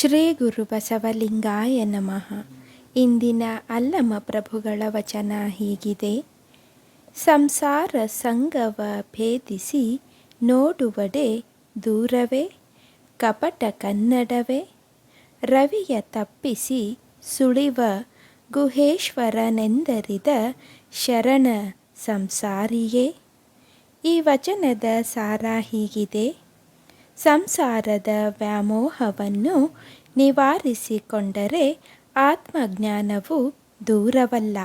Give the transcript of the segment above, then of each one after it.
ಶ್ರೀ ಗುರು ಬಸವಲಿಂಗಾಯ ನಮಃ. ಇಂದಿನ ಅಲ್ಲಮ ಪ್ರಭುಗಳ ವಚನ ಹೀಗಿದೆ. ಸಂಸಾರ ಸಂಗವ ಭೇದಿಸಿ ನೋಡುವಡೆ ದೂರವೇ, ಕಪಟ ಕನ್ನಡವೇ, ರವಿಯ ತಪ್ಪಿಸಿ ಸುಳಿವ ಗುಹೇಶ್ವರನೆಂದರಿದ ಶರಣ ಸಂಸಾರಿಯೇ. ಈ ವಚನದ ಸಾರ ಹೀಗಿದೆ. ಸಂಸಾರದ ವ್ಯಾಮೋಹವನ್ನು ನಿವಾರಿಸಿಕೊಂಡರೆ ಆತ್ಮಜ್ಞಾನವು ದೂರವಲ್ಲ,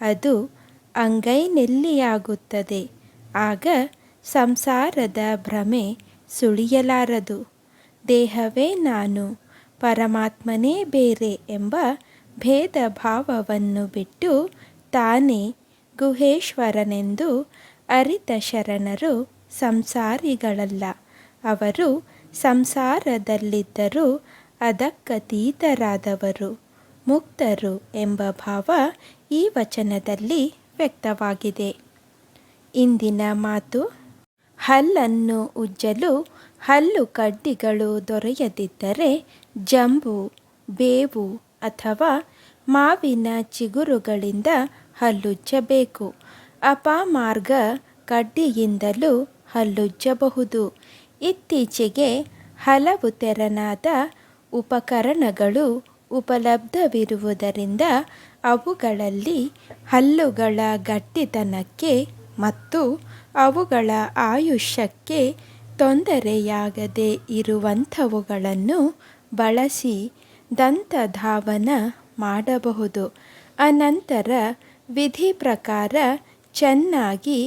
ಅದು ಅಂಗೈನೆಲ್ಲಿಯಾಗುತ್ತದೆ? ಆಗ ಸಂಸಾರದ ಭ್ರಮೆ ಸುಳಿಯಲಾರದು. ದೇಹವೇ ನಾನು, ಪರಮಾತ್ಮನೇ ಬೇರೆ ಎಂಬ ಭೇದ ಭಾವವನ್ನು ಬಿಟ್ಟು ತಾನೇ ಗುಹೇಶ್ವರನೆಂದು ಅರಿತ ಶರಣರು ಸಂಸಾರಿಗಳಲ್ಲ. ಅವರು ಸಂಸಾರದಲ್ಲಿದ್ದರೂ ಅದಕ್ಕತೀತರಾದವರು. ಮುಕ್ತರು ಎಂಬ ಭಾವ ಈ ವಚನದಲ್ಲಿ ವ್ಯಕ್ತವಾಗಿದೆ. ಇಂದಿನ ಮಾತು, ಹಲ್ಲನ್ನು ಉಜ್ಜಲು ಹಲ್ಲು ಕಡ್ಡಿಗಳು ದೊರೆಯದಿದ್ದರೆ ಜಂಬು, ಬೇವು ಅಥವಾ ಮಾವಿನ ಚಿಗುರುಗಳಿಂದ ಹಲ್ಲುಜ್ಜಬೇಕು. ಅಪಮಾರ್ಗ ಕಡ್ಡಿಯಿಂದಲೂ ಹಲ್ಲುಜ್ಜಬಹುದು. ಇತ್ತೀಚೆಗೆ ಹಲವು ತೆರನಾದ ಉಪಕರಣಗಳು ಉಪಲಬ್ಧವಿರುವುದರಿಂದ ಅವುಗಳಲ್ಲಿ ಹಲ್ಲುಗಳ ಗಟ್ಟಿತನಕ್ಕೆ ಮತ್ತು ಅವುಗಳ ಆಯುಷ್ಯಕ್ಕೆ ತೊಂದರೆಯಾಗದೇ ಇರುವಂಥವುಗಳನ್ನು ಬಳಸಿ ದಂತಧಾವನ ಮಾಡಬಹುದು. ಅನಂತರ ವಿಧಿ ಪ್ರಕಾರ ಚೆನ್ನಾಗಿ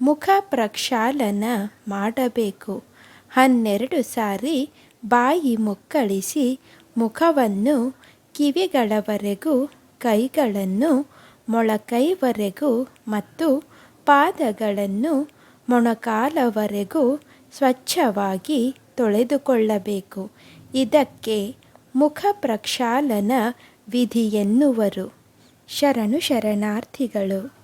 ಮುಖ ಪ್ರಕ್ಷಾಲನ ಮಾಡಬೇಕು. ಹನ್ನೆರಡು ಸಾರಿ ಬಾಯಿ ಮುಕ್ಕಳಿಸಿ ಮುಖವನ್ನು ಕಿವಿಗಳವರೆಗೂ, ಕೈಗಳನ್ನು ಮೊಳಕೈವರೆಗೂ ಮತ್ತು ಪಾದಗಳನ್ನು ಮೊಣಕಾಲವರೆಗೂ ಸ್ವಚ್ಛವಾಗಿ ತೊಳೆದುಕೊಳ್ಳಬೇಕು. ಇದಕ್ಕೆ ಮುಖ ಪ್ರಕ್ಷಾಲನ ವಿಧಿಯೆನ್ನುವರು. ಶರಣು ಶರಣಾರ್ಥಿಗಳು.